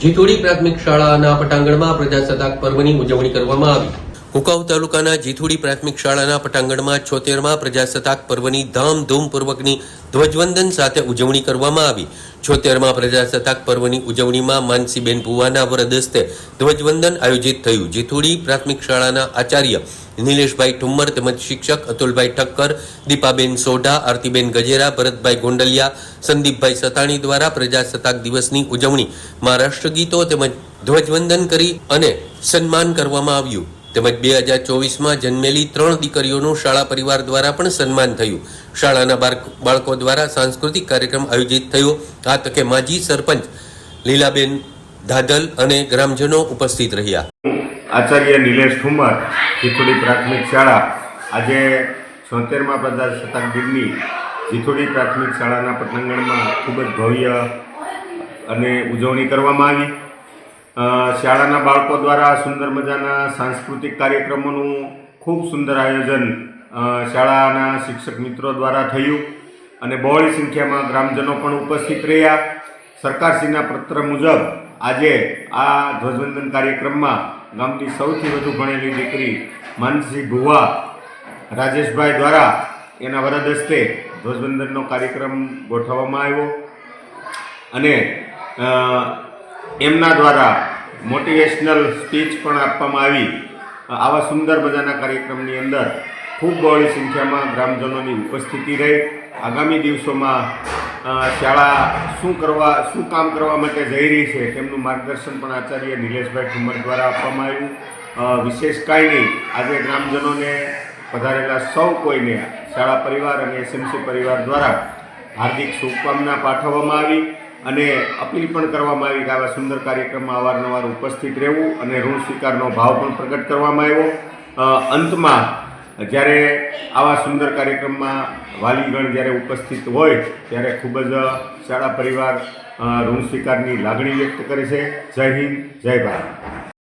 જીથોડી પ્રાથમિક શાળાના પટાંગણમાં પ્રજાસત્તાક પર્વની ઉજવણી કરવામાં આવી. કુકાવ તાલુકાના જીથુડી પ્રાથમિક શાળાના પટાંગણમાં છોતેરમાં પ્રજાસત્તાક પર્વની ધામધૂમપૂર્વકની ધ્વજવંદન સાથે ઉજવણી કરવામાં આવી. છોતેરમાં પ્રજાસત્તાક પર્વની ઉજવણીમાં માનસીબેન ભુવાના વરદ હસ્તે ધ્વજવંદન આયોજિત થયું. જીથુડી પ્રાથમિક શાળાના આચાર્ય નિલેશભાઈ ઠુમ્મર તેમજ શિક્ષક અતુલભાઈ ઠક્કર, દીપાબેન સોઢા, આરતીબેન ગજેરા, ભરતભાઈ ગોંડલિયા, સંદીપભાઈ સતાણી દ્વારા પ્રજાસત્તાક દિવસની ઉજવણીમાં રાષ્ટ્રગીતો તેમજ ધ્વજવંદન કરી અને સન્માન કરવામાં આવ્યું. તેમજ બે હજાર ચોવીસમાં જન્મેલી ત્રણ દીકરીઓનું શાળા પરિવાર દ્વારા પણ સન્માન થયું. શાળાના બાળક- દ્વારા સાંસ્કૃતિક કાર્યક્રમ આયોજિત થયો. આ તકે માજી સરપંચ લીલાબેન ધાદલ અને ગ્રામજનો ઉપસ્થિત રહ્યા. આચાર્ય નિલેશ ઠુમર, જીથોડી પ્રાથમિક શાળા. આજે છોતેરમાં પ્રજાસત્તાક શતાબ્દીની જીથોડી પ્રાથમિક શાળાના પતંગણમાં ખૂબ જ ભવ્ય અને ઉજવણી કરવામાં આવી. શાળાના બાળકો દ્વારા સુંદર મજાના સાંસ્કૃતિક કાર્યક્રમોનું ખૂબ સુંદર આયોજન શાળાના શિક્ષક મિત્રો દ્વારા થયું અને બહોળી સંખ્યામાં ગ્રામજનો પણ ઉપસ્થિત રહ્યા. સરકારશ્રીના પત્ર મુજબ આજે આ ધ્વજવંદન કાર્યક્રમમાં ગામની સૌથી વધુ ભણેલી દીકરી માનસી ભુવા, રાજેશભાઈ દ્વારા એના વરદ હસ્તે ધ્વજવંદનનો કાર્યક્રમ ગોઠવવામાં આવ્યો. અને એમના દ્વારા મોટિવેશનલ સ્પીચ પણ આપવામાં આવી. આવા સુંદર મજાના કાર્યક્રમની અંદર ખૂબ બહોળી સંખ્યામાં ગ્રામજનોની ઉપસ્થિતિ રહી. આગામી દિવસોમાં શાળા શું કરવા, શું કામ કરવા માટે જઈ રહી છે તેમનું માર્ગદર્શન પણ આચાર્ય નિલેશભાઈ ઠુમર દ્વારા આપવામાં આવ્યું. વિશેષ કાંઈ નહીં. આજે ગ્રામજનોને પધારેલા સૌ કોઈને શાળા પરિવાર અને એસએમસી પરિવાર દ્વારા હાર્દિક શુભકામના પાઠવવામાં આવી. અને અપીલ પણ કરવામાં આવી કે આવા સુંદર કાર્યક્રમમાં અવારનવાર ઉપસ્થિત રહેવું અને ઋણ સ્વીકારનો ભાવ પણ પ્રગટ કરવામાં આવ્યો. અંતમાં, જ્યારે આવા સુંદર કાર્યક્રમમાં વાલીગણ જ્યારે ઉપસ્થિત હોય, ત્યારે ખૂબ જ શાળા પરિવાર ઋણ સ્વીકારની લાગણી વ્યક્ત કરે છે. જય હિન્દ, જય ભારત.